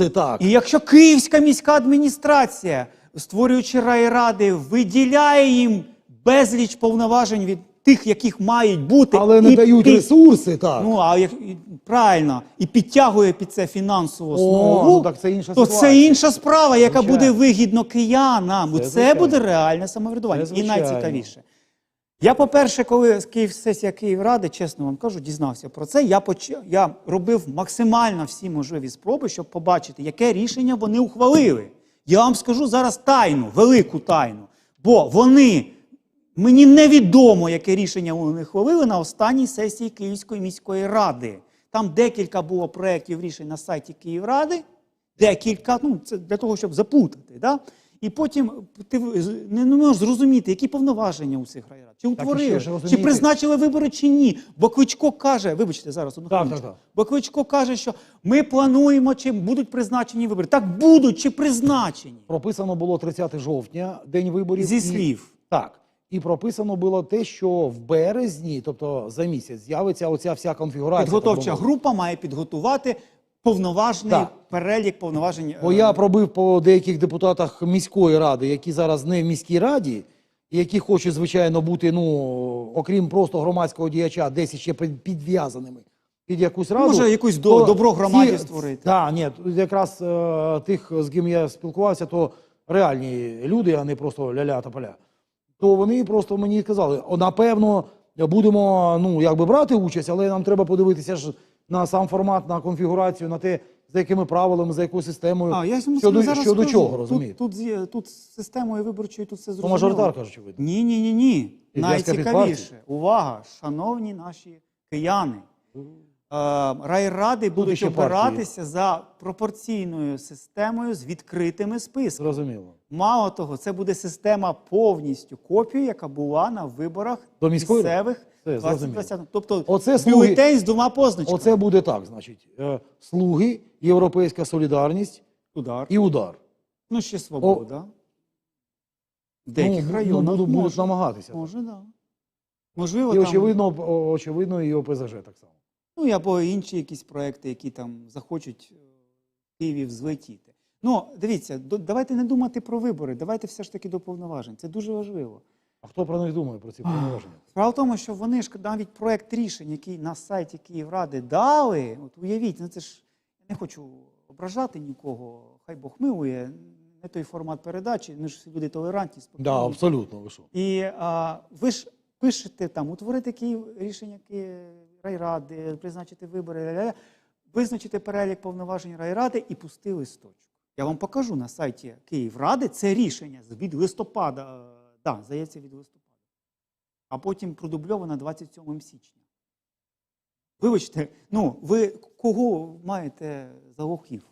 ресурси, так. І якщо Київська міська адміністрація, створюючи райради, виділяє їм безліч повноважень від тих, яких мають бути, Але не і дають під- ресурси, так. Ну, а як і- правильно, і підтягує під це фінансову О, основу, ну, так це інша то ситуація. це інша справа, яка Звичайно. буде вигідно киянам. Це Це, звичайно. буде реальне самоврядування. Це І звичайно. найцікавіше. Я, по-перше, коли сесія Київради, чесно вам кажу, дізнався про це. Я поч... я робив максимально всі можливі спроби, щоб побачити, яке рішення вони ухвалили. Я вам скажу зараз тайну, велику тайну. Бо вони мені невідомо, яке рішення вони ухвалили на останній сесії Київської міської ради. Там декілька було проєктів рішень на сайті Київради, декілька, ну це для того, щоб заплутати. Да? І потім ти не, можеш зрозуміти, які повноваження у цих райрад. Чи утворили, чи призначили вибори, чи ні. Бо Кличко каже, вибачте зараз одну Так, так, так. Бо Кличко каже, що ми плануємо, чи будуть призначені вибори. Так будуть чи призначені. Прописано було 30 жовтня, день виборів. Зі слів. Так. І прописано було те, що в березні, тобто за місяць, з'явиться оця вся конфігурація. Підготовча група має підготувати повноважний Так. Перелік повноважень. Бо е, я пробив по деяких депутатах міської ради, які зараз не в міській раді, і які хочуть, звичайно, бути, ну, окрім просто громадського діяча, десь ще підв'язаними під якусь раду. Може, якусь то добро громаді ці- створити. Так, ні, якраз е, тих, з ким я спілкувався, то реальні люди, а не просто ля-ля та поля. То вони просто мені казали, напевно, будемо ну, якби брати участь, але нам треба подивитися ж на сам формат, на конфігурацію, на те, за якими правилами, за якою системою, А, я щодо, зараз щодо скажу. чого, розумієте? тут, з- тут з системою виборчою тут все То зрозуміло. мажоритарка ж очевидно. Ні, ні, ні, ні. Найцікавіше. Увага, шановні наші кияни. Е, Райради будуть ще обиратися за пропорційною системою з відкритими списками. Зрозуміло. Мало того, це буде система повністю копію, яка була на виборах До міської місцевих 2020. Тобто Оце слуги- з двома позначками. Оце буде так, значить. Е, Слуги, Європейська солідарність удар. і удар. Ну, ще свобода. В деяких ну, районах ну, будуть, будуть намагатися. Може, да. Можливо, І там, очевидно, очевидно, і ОПЗЖ так само. Ну, і або інші якісь проекти, які там захочуть е, Києві взлетіти. Ну, дивіться, давайте не думати про вибори, давайте все ж таки до повноважень. Це дуже важливо. А хто про них думає, про ці повноваження? Справа в тому, що вони ж навіть проект рішень, який на сайті Київради дали, от уявіть, ну це ж я не хочу ображати нікого, хай Бог милує, не той формат передачі, ми ж всі люди толерантні, спокійні. Да, абсолютно. Ви що? І а, ви ж пишете там, утворити Київ рішення райради, призначити вибори, визначити перелік повноважень райради і пусти листочок. Я вам покажу на сайті Київради це рішення від листопада, е, да, здається, від листопада, а потім продубльовано 27 січня. Вибачте, ну ви кого маєте за лохів?